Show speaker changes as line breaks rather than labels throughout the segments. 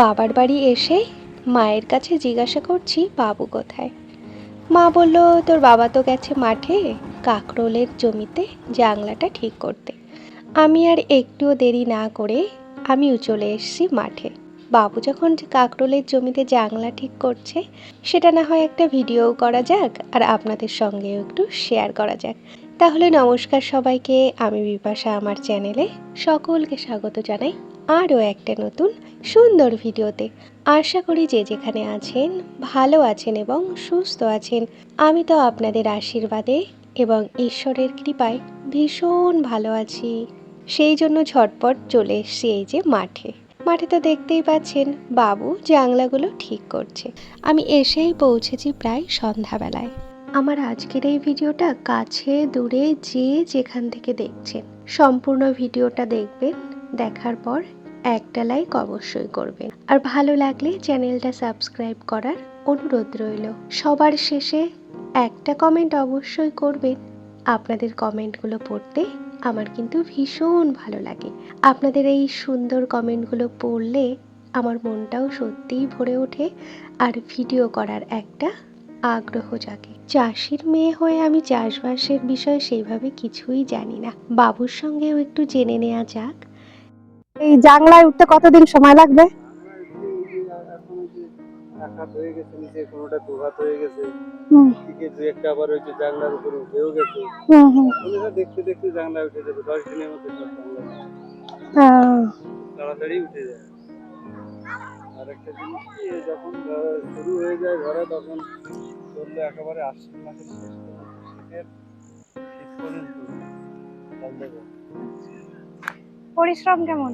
বাবার বাড়ি এসে মায়ের কাছে জিজ্ঞাসা করছি, বাবু কোথায়? মা বলল, তোর বাবা তো গেছে মাঠে কাকরোলের জমিতে জাংলাটা ঠিক করতে। আমি আর একটুও দেরি না করে আমিও চলে এসেছি মাঠে। বাবু যখন কাকরোলের জমিতে জাংলা ঠিক করছে, সেটা না হয় একটা ভিডিও করা যাক আর আপনাদের সঙ্গেও একটু শেয়ার করা যাক। তাহলে নমস্কার সবাইকে, আমি বিপাশা, আমার চ্যানেলে সকলকে স্বাগত জানাই। আরও একটা নতুন সুন্দর ভিডিওতে। আশা করি যে যেখানে আছেন ভালো আছেন এবং সুস্থ আছেন। আমি তো আপনাদের আশীর্বাদে এবং ঈশ্বরের কৃপায় ভীষণ ভালো আছি। সেই জন্য ঝটপট চলে এসছি এই যে মাঠে। মাঠে তো দেখতেই পাচ্ছেন বাবু জাংলাগুলো ঠিক করছে। আমি এসেই পৌঁছেছি প্রায় সন্ধ্যাবেলায়। আমার আজকের এই ভিডিওটা কাছে দূরে যে যেখান থেকে দেখছেন, সম্পূর্ণ ভিডিওটা দেখবেন দেখার পর একটা লাইক অবশ্যই করবেন আর ভালো লাগলে চ্যানেলটা সাবস্ক্রাইব করার অনুরোধ রইল। সবার শেষে একটা কমেন্ট অবশ্যই করবেন আপনাদের কমেন্টগুলো পড়তে আমার কিন্তু ভীষণ ভালো লাগে। আপনাদের এই সুন্দর কমেন্টগুলো পড়লে আমার মনটাও সত্যিই ভরে ওঠে আর ভিডিও করার একটা আগ্রহ জাগে। চাষির মেয়ে হয়ে আমি চাষবাসের বিষয়ে সেইভাবে কিছুই জানি না। বাবুর সঙ্গেও একটু জেনে নেওয়া যাক।
এই জাংলায় উঠতে কতদিন সময় লাগবে?
হয়ে হয়ে তাড়াতাড়ি উঠে যায়। জিনিস কি যখন শুরু হয়ে যায় ঘরে তখন চললে একেবারে আশ্বিন মাসের শেষ শীতের শীত পর্যন্ত।
পরিশ্রম কেমন?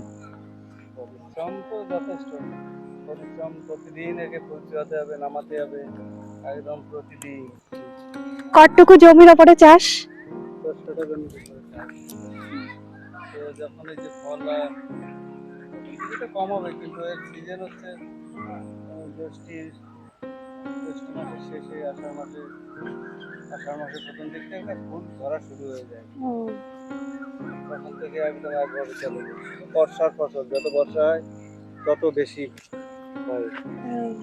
পরিশ্রম তো যথেষ্ট। পরিশ্রম প্রতিদিন একে পৌঁছাতে হবে নামাতে হবে একদম প্রতিদিন।
কতটুকু জমির ওপরে চাষ?
চাষ। তো যখন এই যে ফল হয়, কিছুটা কম হবে কিন্তু এর সিজন হচ্ছে জ্যৈষ্ঠীর জ্যৈষ্ঠ মাসের শেষে আষাঢ় মাসে আষাঢ় মাসের প্রথম দিক থেকে ফুল ধরা শুরু হয়ে যায়। তখন থেকে একদম একভাবে চলে বর্ষার ফসল যত বর্ষা হয় তত বেশি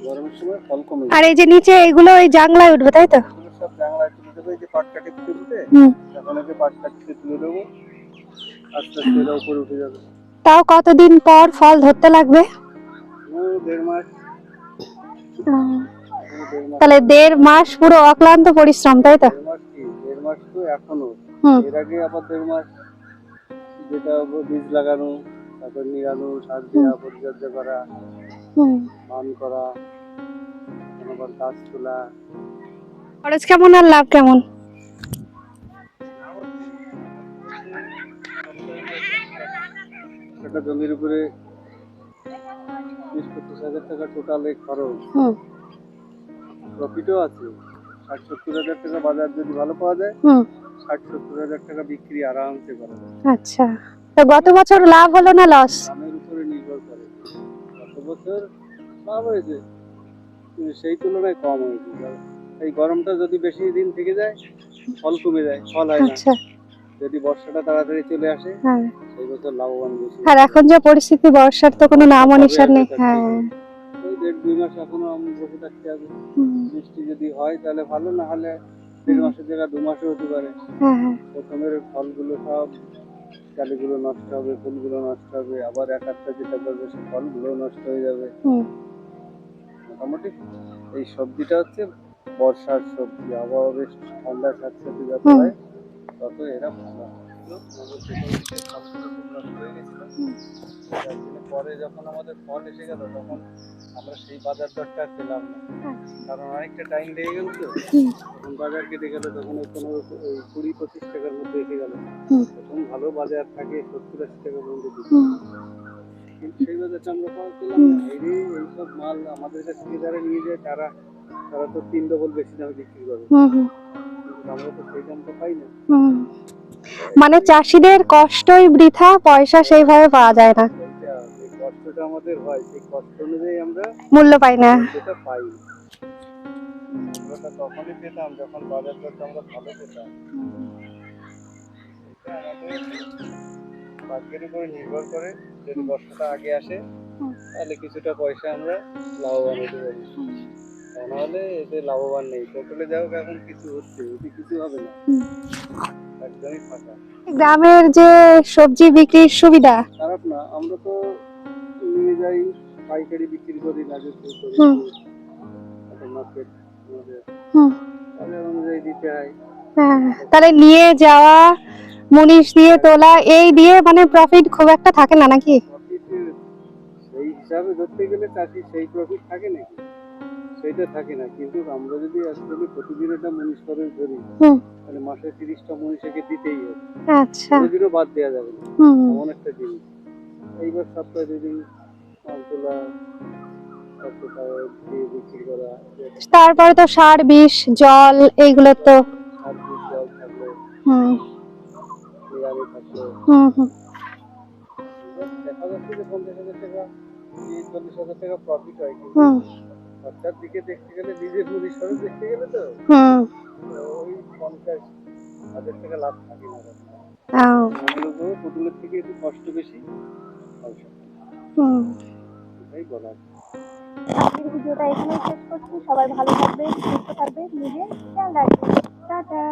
গরমের সময় ফল কমে
আর এই যে নিচে এগুলো ওই জাংলায় উঠবে তাই তো?
সব জাংলায় তুলে দেবো এই যে পাট এখন পাট তুলে দেবো আস্তে আস্তে এরা উপরে উঠে যাবে।
তাও কতদিন পর ফল ধরতে লাগবে?
দেড় মাস। দেড়
তাহলে দেড় মাস পুরো অক্লান্ত পরিশ্রম তাই তো?
দেড় মাস কি? দেড় মাস তো
এখনও।
এর আগে আবার দেড় মাস। যেটা বীজ লাগানো তারপর নিরানো সার দেওয়া পরিচর্যা করা
হুম।
ধান করা আবার গাছ তোলা।
খরচ কেমন আর লাভ কেমন?
একটা জমির উপরে বিশ পঁচিশ হাজার টাকা টোটালে খরচ।
হুম।
প্রফিটও আছে। ষাট সত্তর হাজার টাকা বাজার যদি ভালো পাওয়া যায় ষাট সত্তর হাজার টাকা বিক্রি আরামসে করা যায়।
আচ্ছা। তো গত বছর লাভ হলো না লস
দামের উপরে নির্ভর করে। গত বছর লাভ হয়েছে কিন্তু সেই তুলনায় কম হয়েছে। এই গরমটা যদি বেশি দিন থেকে যায় ফল কমে যায় ফল হয় না।
আচ্ছা।
যদি বর্ষাটা তাড়াতাড়ি চলে আসে
হ্যাঁ।
সেই বছর লাভবান বেশি
আর এখন যা পরিস্থিতি বর্ষার তো কোনো নাম নিশান নেই। হ্যাঁ।
ওই দেড় দুই মাস এখনও আমি বসে থাকতে হবে। বৃষ্টি যদি হয় তাহলে ভালো না হলে দেড় মাসের জায়গায় দু মাসে হতে পারে।
হ্যাঁ হ্যাঁ।
প্রথমের ফলগুলো সব চালিগুলো নষ্ট হবে ফুলগুলো নষ্ট হবে আবার এক একটা যেটা করবে সে ফলগুলো নষ্ট হয়ে যাবে। মোটামুটি এই সবজিটা হচ্ছে বর্ষার সবজি আবহাওয়া বেশ ঠান্ডা সাথে সাথে যত হয় তত এরা ভালো। পরে যখন আমাদের ফল এসে গেল তখন আমরা সেই বাজার দরটা পেলাম না। কারণ অনেকটা টাইম লেগে গেল তো। তখন বাজার কেটে গেল তখন ওই পনেরো কুড়ি পঁচিশ টাকার মধ্যে এসে গেল। তখন ভালো বাজার থাকে সত্তর আশি টাকা পর্যন্ত সেই বাজারটা আমরা পাওয়া পেলাম না এই এইসব মাল আমাদের কাছ যারা নিয়ে যায় তারা তারা তো তিন ডবল বেশি দামে বিক্রি করে।
মানে চাষিদের কষ্টই বৃথা পয়সা সেইভাবে পাওয়া যায় না।
কষ্টটা আমাদের হয় সেই কষ্ট অনুযায়ী আমরা
মূল্য পাই না।
সেটা পাই। আমরা তখনই পেতাম যখন বাজার দরটা আমরা ভালো পেতাম। এটা উপরে নির্ভর করে যদি আগে আসে তাহলে কিছুটা পয়সা আমরা লাভবান হতে পারি। নাহলে এতে লাভবান নেই। পটলে হোক এখন কিছু হচ্ছে এতে কিছু হবে না। একদমই ফাঁকা।
গ্রামের যে সবজি বিক্রির সুবিধা?
খারাপ না আমরা তো নিয়ে যাই পাইকারি বিক্রি করি করি। মার্কেট আমাদের।
হুম।
তাদের অনুযায়ী দিতে হয়।
হ্যাঁ তাহলে নিয়ে যাওয়া মুনিশ দিয়ে তোলা এই দিয়ে মানে প্রফিট খুব একটা থাকে না নাকি?
সেই হিসাবে ধরতে গেলে চাষি সেই প্রফিট থাকে নাকি? সেইটা থাকে না। কিন্তু আমরা যদি অ্যাকচুয়ালি প্রতিদিন একটা মনীষ খরচ ধরি তাহলে মাসে তিরিশটা মনীষকে দিতেই হবে।
আচ্ছা।
কোনোদিনও বাদ দেওয়া যাবে না।
হুম।
এমন একটা জিনিস এইবার সপ্তাহে দুদিন মাল তোলা তারপর করা
তো সার বিষ জল এইগুলো তো হুম। হুম হুম।
দেখা যাচ্ছে যে পঞ্চাশ হাজার টাকা চল্লিশ হাজার টাকা প্রফিট হয় কিন্তু
হুম।
খরচার দিকে দেখতে গেলে নিজের পরিসরে দেখতে গেলে তো?
হুম।
ওই পঞ্চাশ হাজার টাকা লাভ থাকে না পুতুলের থেকে একটু কষ্ট বেশি
হুম।
এটাই বলা
আজকের ভিডিওটা এখানেই শেষ করছি। সবাই ভালো থাকবে সুস্থ থাকবে নিজে খেয়াল রাখবে টাটা।